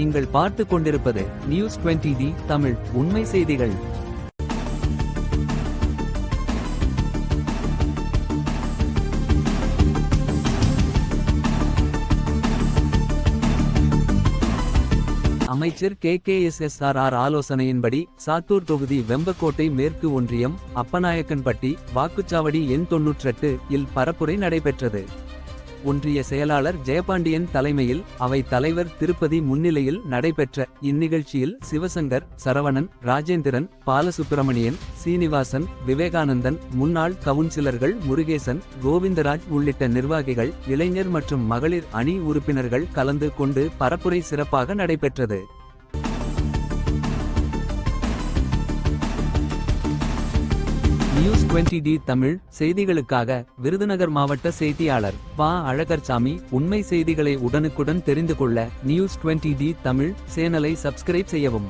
நீங்கள் பார்த்து கொண்டிருப்பது நியூஸ் 20 டி தமிழ் உண்மை செய்திகள். அமைச்சர் K K S S R R ஆலோசனையின்படி Sattur தொகுதி வெம்பக்கோட்டை மேற்கு ஒன்றியம் அப்பநாயக்கன்பட்டி வாக்குச்சாவடி எண் தொன்னூற்றெட்டு இல் பரப்புரை நடைபெற்றது. ஒன்றிய செயலாளர் ஜெயபாண்டியன் தலைமையில் அவை தலைவர் திருப்பதி முன்னிலையில் நடைபெற்ற இந்நிகழ்ச்சியில் சிவசங்கர் சரவணன் ராஜேந்திரன் பாலசுப்பிரமணியன் சீனிவாசன் விவேகானந்தன் முன்னாள் கவுன்சிலர்கள் முருகேசன் கோவிந்தராஜ் உள்ளிட்ட நிர்வாகிகள் இளைஞர் மற்றும் மகளிர் அணி உறுப்பினர்கள் கலந்து கொண்டு பரப்புரை சிறப்பாக நடைபெற்றது. நியூஸ் 20 டி தமிழ் செய்திகளுக்காக விருதுநகர் மாவட்ட செய்தியாளர் பா. அழகர்சாமி உண்மை செய்திகளை உடனுக்குடன் தெரிந்து கொள்ள நியூஸ் 20 டி தமிழ் சேனலை சப்ஸ்கிரைப் செய்யவும்.